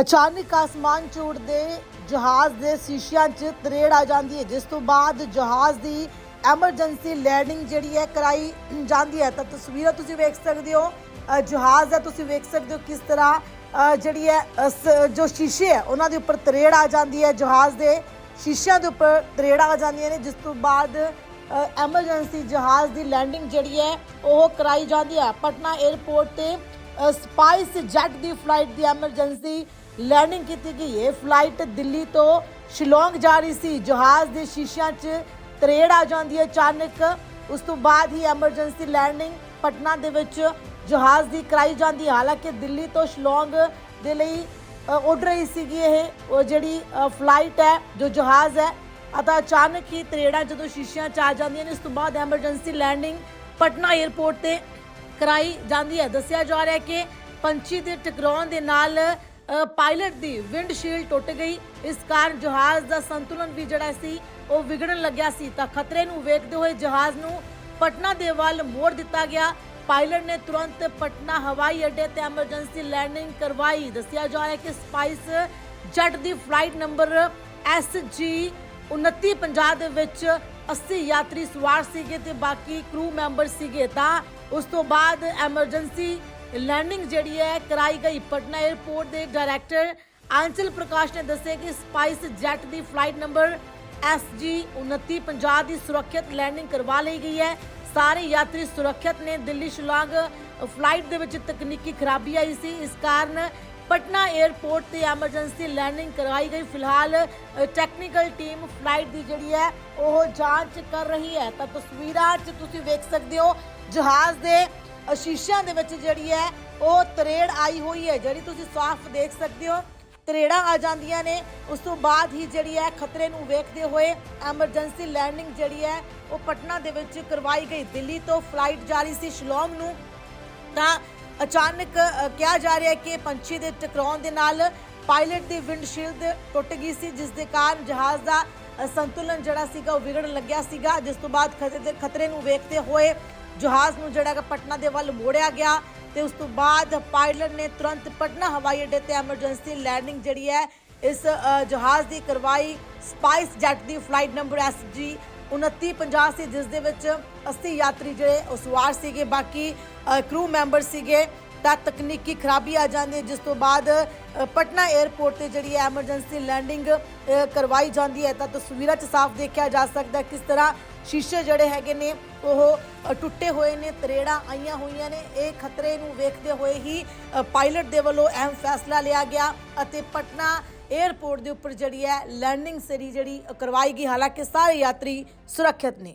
ਅਚਾਨਕ ਆਸਮਾਨ 'ਚ ਉੱਡਦੇ ਜਹਾਜ਼ ਦੇ ਸ਼ੀਸ਼ਿਆਂ 'ਚ ਤਰੇੜ ਆ ਜਾਂਦੀ ਹੈ, ਜਿਸ ਤੋਂ ਬਾਅਦ ਜਹਾਜ਼ ਦੀ ਐਮਰਜੈਂਸੀ ਲੈਂਡਿੰਗ ਜਿਹੜੀ ਹੈ ਕਰਾਈ ਜਾਂਦੀ ਹੈ। ਤਾਂ ਤਸਵੀਰਾਂ ਤੁਸੀਂ ਵੇਖ ਸਕਦੇ ਹੋ ਜਹਾਜ਼ ਹੈ, ਤੁਸੀਂ ਵੇਖ ਸਕਦੇ ਹੋ ਕਿਸ ਤਰ੍ਹਾਂ ਜਿਹੜੀ ਹੈ ਸ- ਜੋ ਸ਼ੀਸ਼ੇ ਹੈ, ਉਹਨਾਂ ਦੇ ਉੱਪਰ ਤਰੇੜ ਆ ਜਾਂਦੀ ਹੈ, ਜਹਾਜ਼ ਦੇ ਸ਼ੀਸ਼ਿਆਂ ਦੇ ਉੱਪਰ ਤਰੇੜਾਂ ਆ ਜਾਂਦੀਆਂ ਨੇ, ਜਿਸ ਤੋਂ ਬਾਅਦ ਐਮਰਜੈਂਸੀ ਜਹਾਜ਼ ਦੀ ਲੈਂਡਿੰਗ ਜਿਹੜੀ ਹੈ, ਉਹ ਕਰਾਈ ਜਾਂਦੀ ਹੈ। ਪਟਨਾ 에ਅਰਪੋਰਟ ਤੇ ਸਪਾਈਸ ਜੈਟ ਦੀ ਫਲਾਈਟ ਦੀ ਐਮਰਜੈਂਸੀ ਲੈਂਡਿੰਗ ਕੀਤੀ ਗਈ ਇਹ ਫਲਾਈਟ ਦਿੱਲੀ ਤੋਂ ਸ਼ਿਲੋਂਗ ਜਾ ਰਹੀ ਸੀ। ਜਹਾਜ਼ ਦੇ ਸ਼ੀਸ਼ਿਆਂ 'ਚ ਤਰੇੜ ਆ ਜਾਂਦੀ ਹੈ ਅਚਾਨਕ। ਉਸ ਤੋਂ ਬਾਅਦ ਹੀ ਐਮਰਜੈਂਸੀ ਲੈਂਡਿੰਗ ਪਟਨਾ ਦੇ ਵਿੱਚ ਜਹਾਜ਼ ਦੀ ਕਰਾਈ ਜਾਂਦੀ ਹੈ। ਹਾਲਾਂਕਿ ਦਿੱਲੀ ਤੋਂ ਸ਼ਿਲੋਂਗ ਦੇ ਲਈ ਉੱਡ ਰਹੀ ਸੀਗੀ ਇਹ, ਉਹ ਜਿਹੜੀ ਫਲਾਈਟ ਹੈ, ਜੋ ਜਹਾਜ਼ ਹੈ, ਅਤੇ ਅਚਾਨਕ ਹੀ ਤਰੇੜਾਂ ਜਦੋਂ ਸ਼ੀਸ਼ਿਆਂ 'ਚ ਆ ਜਾਂਦੀਆਂ ਨੇ ਇਸ ਤੋਂ ਬਾਅਦ ਐਮਰਜੈਂਸੀ ਲੈਂਡਿੰਗ ਪਟਨਾ 에ਅਰਪੋਰਟ ਤੇ ਕਰਾਈ ਜਾਂਦੀ ਹੈ। ਦੱਸਿਆ ਜਾ ਰਿਹਾ ਹੈ ਕਿ ਪੰਛੀ ਦੇ ਟਕਰਾਉਣ ਦੇ ਨਾਲ ਪਾਇਲਟ ਦੀ ਵਿੰਡਸ਼ੀਲਡ ਟੁੱਟ ਗਈ। ਇਸ ਕਾਰਨ ਜਹਾਜ਼ ਦਾ ਸੰਤੁਲਨ ਵੀ ਜਿਹੜਾ ਸੀ, ਉਹ ਵਿਗੜਨ ਲੱਗਿਆ ਸੀ। ਤਾਂ ਖਤਰੇ ਨੂੰ ਵੇਖਦੇ ਹੋਏ ਜਹਾਜ਼ ਨੂੰ ਪਟਨਾ ਦੇ ਵੱਲ ਮੋੜ ਦਿੱਤਾ ਗਿਆ। ਪਾਇਲਟ ਨੇ ਤੁਰੰਤ ਪਟਨਾ ਹਵਾਈ ਅੱਡੇ ਤੇ ਐਮਰਜੈਂਸੀ ਲੈਂਡਿੰਗ ਕਰਵਾਈ। ਦੱਸਿਆ ਜਾ ਰਿਹਾ ਹੈ ਕਿ ਸਪਾਈਸ ਜੈਟ ਦੀ ਫਲਾਈਟ ਨੰਬਰ SG 2950 ਦੇ ਵਿੱਚ 80 ਯਾਤਰੀ ਸਵਾਰ ਸੀਗੇ ਤੇ ਬਾਕੀ ਕਰੂ ਮੈਂਬਰ ਸੀਗੇ ਤਾਂ ਉਸ ਤੋਂ ਬਾਅਦ ਐਮਰਜੈਂਸੀ ਲੈਂਡਿੰਗ ਜਿਹੜੀ ਹੈ ਕਰਾਈ ਗਈ। ਪਟਨਾ 에ਅਰਪੋਰਟ ਦੇ ਡਾਇਰੈਕਟਰ ਆਂਚਲ ਪ੍ਰਕਾਸ਼ ਨੇ ਦੱਸਿਆ ਕਿ ਸਪਾਈਸ ਜੈਟ ਦੀ ਫਲਾਈਟ ਨੰਬਰ SG 2950 ਦੀ ਸੁਰੱਖਿਅਤ ਲੈਂਡਿੰਗ ਕਰਵਾ ਲਈ ਗਈ ਹੈ। ਸਾਰੇ ਯਾਤਰੀ ਸੁਰੱਖਿਅਤ ਨੇ ਦਿੱਲੀ ਸ਼ਿਲਾਂਗ ਫਲਾਈਟ ਦੇ ਵਿੱਚ ਤਕਨੀਕੀ ਖਰਾਬੀ ਆਈ ਸੀ। ਇਸ ਕਾਰਨ ਪਟਨਾ 에ਅਰਪੋਰਟ ਤੇ ਐਮਰਜੈਂਸੀ ਲੈਂਡਿੰਗ ਕਰਵਾਈ ਗਈ। ਫਿਲਹਾਲ ਟੈਕਨੀਕਲ ਟੀਮ ਫਲਾਈਟ ਦੀ ਜਿਹੜੀ ਹੈ ਉਹ ਜਾਂਚ ਕਰ ਰਹੀ ਹੈ। ਤਾਂ ਤਸਵੀਰਾਂ 'ਚ ਤੁਸੀਂ ਵੇਖ ਸਕਦੇ ਹੋ ਜਹਾਜ਼ ਦੇ ਅ, ਸ਼ੀਸ਼ਿਆਂ ਦੇ ਵਿੱਚ ਜਿਹੜੀ ਹੈ ਉਹ ਤਰੇੜ ਆਈ ਹੋਈ ਹੈ ਜਿਹੜੀ ਤੁਸੀਂ ਸਾਫ਼ ਦੇਖ ਸਕਦੇ ਹੋ। ਤਰੇੜਾਂ ਆ ਜਾਂਦੀਆਂ ਨੇ। ਉਸ ਤੋਂ ਬਾਅਦ ਹੀ ਜਿਹੜੀ ਹੈ ਖਤਰੇ ਨੂੰ ਵੇਖਦੇ ਹੋਏ ਐਮਰਜੈਂਸੀ ਲੈਂਡਿੰਗ ਜਿਹੜੀ ਹੈ ਉਹ ਪਟਨਾ ਦੇ ਵਿੱਚ ਕਰਵਾਈ ਗਈ। ਦਿੱਲੀ ਤੋਂ ਫਲਾਈਟ ਜਾਰੀ ਸੀ ਸ਼ਿਲੋਂਗ ਨੂੰ। ਤਾਂ ਅਚਾਨਕ ਕਿਹਾ ਜਾ ਰਿਹਾ ਹੈ ਕਿ ਪੰਛੀ ਦੇ ਟਕਰਾਉਣ ਦੇ ਨਾਲ ਪਾਇਲਟ ਦੀ ਵਿੰਡਸ਼ੀਲਡ ਟੁੱਟ ਗਈ ਸੀ, ਜਿਸ ਦੇ ਕਾਰਨ ਜਹਾਜ਼ ਦਾ ਸੰਤੁਲਨ ਜਿਹੜਾ ਸੀਗਾ ਉਹ ਵਿਗੜਨ ਲੱਗਿਆ ਸੀਗਾ, ਜਿਸ ਤੋਂ ਬਾਅਦ ਖਤਰੇ ਦੇ, ਖਤਰੇ ਨੂੰ ਵੇਖਦੇ ਹੋਏ ਜਹਾਜ਼ ਨੂੰ ਜਿਹੜਾ ਪਟਨਾ ਦੇ ਵੱਲ ਮੋੜਿਆ ਗਿਆ ਤੇ ਉਸ ਤੋਂ ਬਾਅਦ ਪਾਇਲਟ ਨੇ ਤੁਰੰਤ ਪਟਨਾ ਹਵਾਈ ਅੱਡੇ ਤੇ ਐਮਰਜੈਂਸੀ ਲੈਂਡਿੰਗ ਜਿਹੜੀ ਹੈ, ਇਸ ਜਹਾਜ਼ ਦੀ ਕਰਵਾਈ ਸਪਾਈਸ ਜੈਟ ਦੀ ਫਲਾਈਟ ਨੰਬਰ SG 2950 ਸੀ, ਜਿਸ ਦੇ ਵਿੱਚ 80 ਯਾਤਰੀ ਜਿਹੜੇ ਉਹ ਸਵਾਰ ਸੀਗੇ, ਬਾਕੀ ਕਰੂ ਮੈਂਬਰ ਸੀਗੇ। ਤਾਂ ਤਕਨੀਕੀ ਖਰਾਬੀ ਆ ਜਾਂਦੀ ਹੈ ਜਿਸ ਤੋਂ ਬਾਅਦ ਪਟਨਾ 에ਅਰਪੋਰਟ ਤੇ ਜਿਹੜੀ ਐਮਰਜੈਂਸੀ ਲੈਂਡਿੰਗ ਕਰਵਾਈ ਜਾਂਦੀ ਹੈ। ਤਾਂ ਤਸਵੀਰਾਂ 'ਚ ਸਾਫ਼ ਦੇਖਿਆ ਜਾ ਸਕਦਾ ਕਿਸ ਤਰ੍ਹਾਂ ਸ਼ੀਸ਼ੇ ਜਿਹੜੇ ਹੈਗੇ ਨੇ, ਉਹ ਟੁੱਟੇ ਹੋਏ ਨੇ, ਤਰੇੜਾਂ ਆਈਆਂ ਹੋਈਆਂ ਨੇ। ਇਹ ਖਤਰੇ ਨੂੰ ਵੇਖਦੇ ਹੋਏ ਹੀ ਪਾਇਲਟ ਦੇ ਵੱਲੋਂ ਅਹਿਮ ਫੈਸਲਾ ਲਿਆ ਗਿਆ ਅਤੇ ਪਟਨਾ 에ਅਰਪੋਰਟ ਦੇ ਉੱਪਰ ਜਿਹੜੀ ਹੈ ਲੈਂਡਿੰਗ ਸਰੀ ਜਿਹੜੀ ਕਰਵਾਈ ਗਈ, ਹਾਲਾਂਕਿ ਸਾਰੇ ਯਾਤਰੀ ਸੁਰੱਖਿਅਤ ਨੇ।